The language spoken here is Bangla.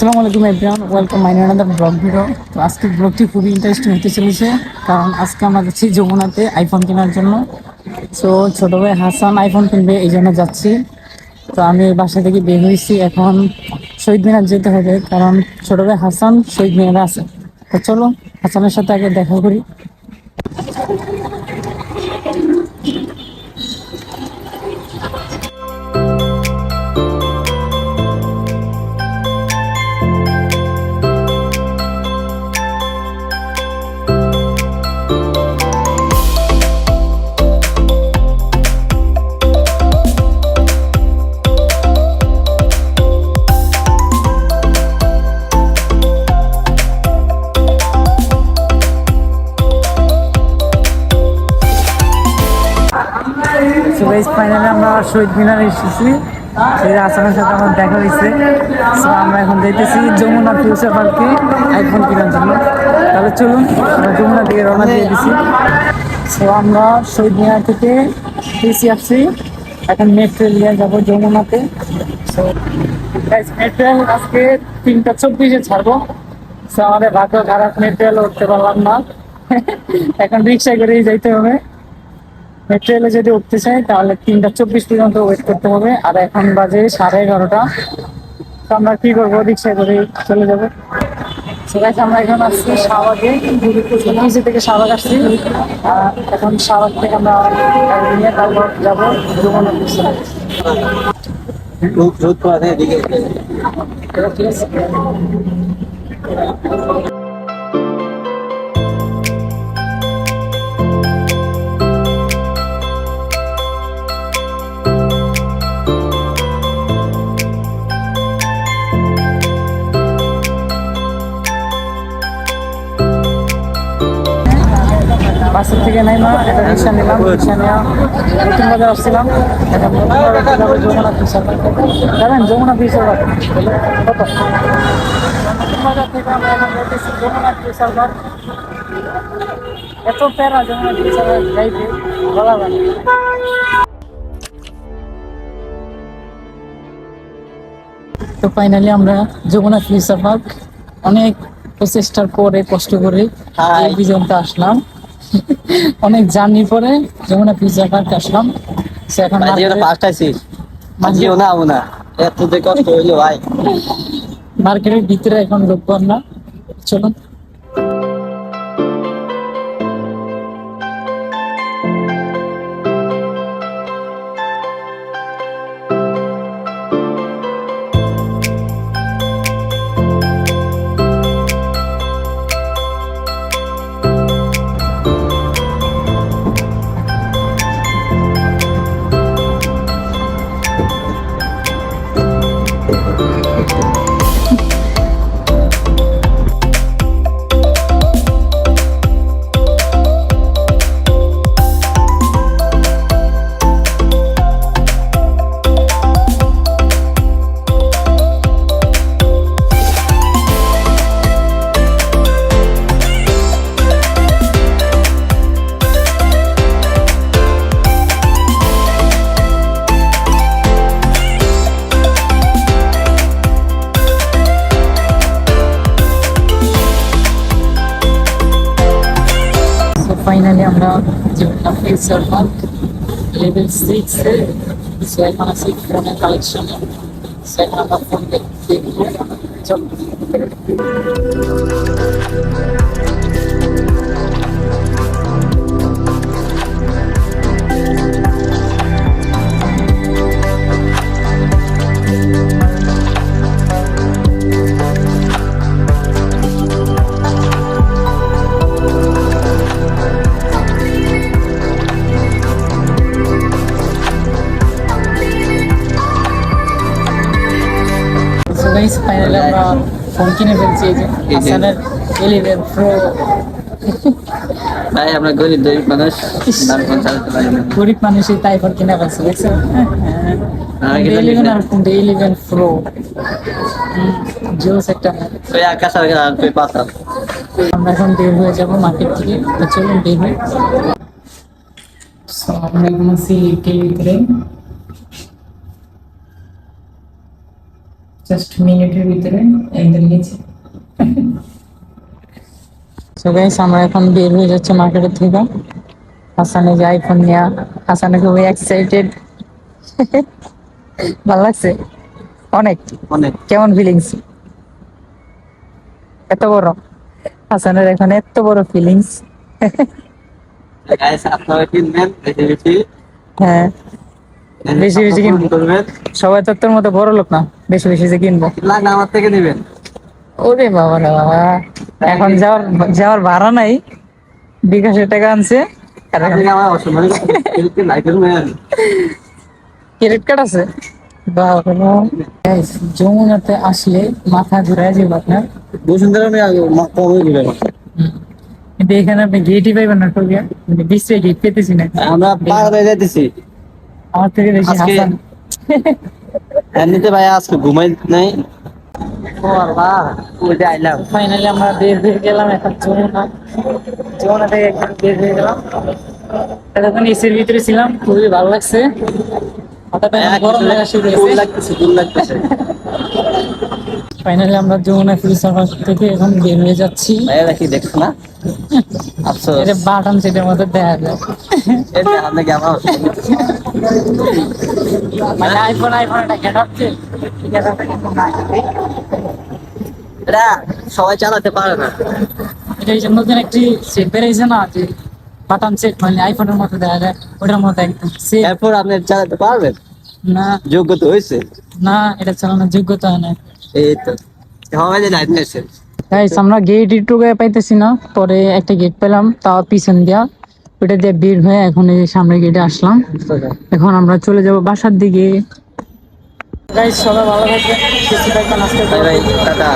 আসসালামু আলাইকুম everyone welcome my another vlog video তো আজকে ব্লগটি খুবই ইন্টারেস্টিং হতে চলেছে, কারণ আজকে আমরা যাচ্ছি যমুনাতে আইফোন কেনার জন্য। সো ছোটো ভাই হাসান আইফোন কিনবে, এই জন্য যাচ্ছি। তো আমি বাসা থেকে বের হয়েছি এখন। শহীদ মিনার যেতে হবে, কারণ ছোটো ভাই হাসান শহীদ মিনারে আছে। তো চলো হাসানের সাথে আগে দেখা করি। সো গাইস ফাইনালি আমরা শহীদ মিনারে এসেছি। সেই আসামের সাথে আমার দেখা হয়েছে। সো আমরা এখন যাইতেছি যমুনা ফিউচার পার্কে আইফোন কেনার জন্য। তাহলে চলুন যমুনা দিকে রওনা দিয়ে দিছি। সো আমরা শহীদ মিনার থেকে পিসি আসছি। এখন মেট্রো নিয়ে যাব যমুনাতে। সো মেট্রো আজকে তিনটা চব্বিশে ছাড়বো। সো আমাদের ভাগ্য খারাপ মেট্রো উঠতে পারলাম না। এখন রিক্সায় করেই যাইতে হবে। মেট্রো রেলে যদি উঠতে চাই তাহলে তিনটা চব্বিশ পর্যন্ত ওয়েট করতে হবে। আর এখন বাজে সাড়ে এগারোটা। তো আমরা কি করব? রিক্সায় করে চলে যাব। সেখানে আমরা এখন আসছি শাহবাগে। নিচে থেকে শাহবাগ আসছি। এখন শাহবাগ থেকে আমরা নিয়ে তারপর যাব। এদিকে। ঠিক আছে। বাসের থেকে একটা রিক্সা নিলাম রিক্সা নিয়ে নতুন বাজার আসছিলাম। এখন নতুন বাজার যাব যমুনা ফিউচার যাবেন যমুনা ফিউচার কত? নতুন বাজার থেকে আমরা এখন যাইতেছি যমুনা ফিউচার পার্ক এত প্যারা যমুনা ফিউচার যাইতে বলা যায় তো ফাইনালি আমরা যমুনা ফিউচার পার্ক অনেক প্রচেষ্টার পরে কষ্ট করে Hi. এই পর্যন্ত আসলাম। অনেক জার্নি পরে যমুনা ফিউচার পার্ক আসলাম। সে এখন ফার্স্ট আইছিস মাঝিও না আমু না। এত যে কষ্ট হইল ভাই। মার্কেটের ভিতরে এখন ঢুকবো না। চলুন। ফাইনালি আমরা Jamuna future park level six এ সো এখন আছি ফোনের কালেকশনে সো এখন আমরা ফোন দেখব চল গাইস ফাইনালি আমরা ফোন কিনে ফেলছি এই যে হাসানের ইলেভেন প্রো ভাই আমরা গরিব গরিব মানুষ গরিব মানুষই তাই ফোন কিনে ফেলছে দেখছ? ইলেভেন আর কোনটা? ইলেভেন প্রো ওই আকাশ আর তুই পাতা আমরা এখন বের হয়ে যাব মার্কেট থেকে। তো চলুন বের হয়ে আমরা এখন আছি টিভিতে জাস্ট মিনিটের ভিতরে একদম নিচে। সো গাইস আমরা এখন বের হয়ে যাচ্ছে মার্কেটের থেকে। হাসানে যে আইফোন নিয়ে হাসানে খুবই এক্সাইটেড ভালো লাগছে? অনেক। অনেক। কেমন ফিলিংস এত বড়। হাসানের এখন এত বড় ফিলিংস হ্যাঁ। বেশি বেশি কিনবো। সবাই তো তোর মতো বড় লোক না বেশি বেশি যে কিনবো। আমার থেকে নেবেন। ওরে বাবা বাবা। এখন যাওয়ার যাওয়ার ভাড়া নাই বিকাশের টাকা আনছে। ক্রেডিট কার্ড আছে? যমুনাতে আসলে মাথা ঘুরায় যাবে আপনার। বসুন্ধরা কিন্তু এখানে আপনি গেটই পাইবেন না টোকিয়া মানে বিশ্বে গেট পেতেছি না। আমরা পার হয়ে যাইতেছি। আমার থেকে বেশি আজকে- হাসান। এমনিতে ভাই আজকে ঘুমাই নাই। ও আল্লাহ ওইটা আইলাম। ফাইনালি আমরা বের হয়ে গেলাম এখন যমুনা। যমুনা থেকে একদম বের হয়ে গেলাম। এতক্ষণ এসির ভিতরে ছিলাম খুবই ভালো লাগছে। হঠাৎ গরম লাগা শুরু হয়েছে। লাগতেছে দূর লাগতেছে। ফাইনালি আমরা যমুনা ফিলসফা থেকে এখন বের হয়ে যাচ্ছি। ভাইয়া কি দেখছ না? আফসোস। এটা বাটন সেটের মধ্যে দেখা যায়। এটা আমার মানে আইফোন আইফোন এটা গেট হচ্ছে? এটা সবাই চালাতে পারে না। এটা এই নতুন একটি সেট বেরিয়েছে না যে বাটন সেট মানে আইফোনের মতো দেখা যায় ওটার মতো একদম সেট এরপর আপনি চালাতে পারবেন? না। যোগ্যতা হয়েছে? না এটা চালানোর যোগ্যতা হয় না এই তো। সবাই যে লাইট নিয়েছে গাইস আমরা গেট একটু পাইতেছি না পরে একটা গেট পেলাম তাও পিছন দিয়া। ওটা দিয়ে বের হয়ে এখন এই যে সামনে গেটে আসলাম। এখন আমরা চলে যাব বাসার দিকে। সবাই ভালো থাকবেন টাটা।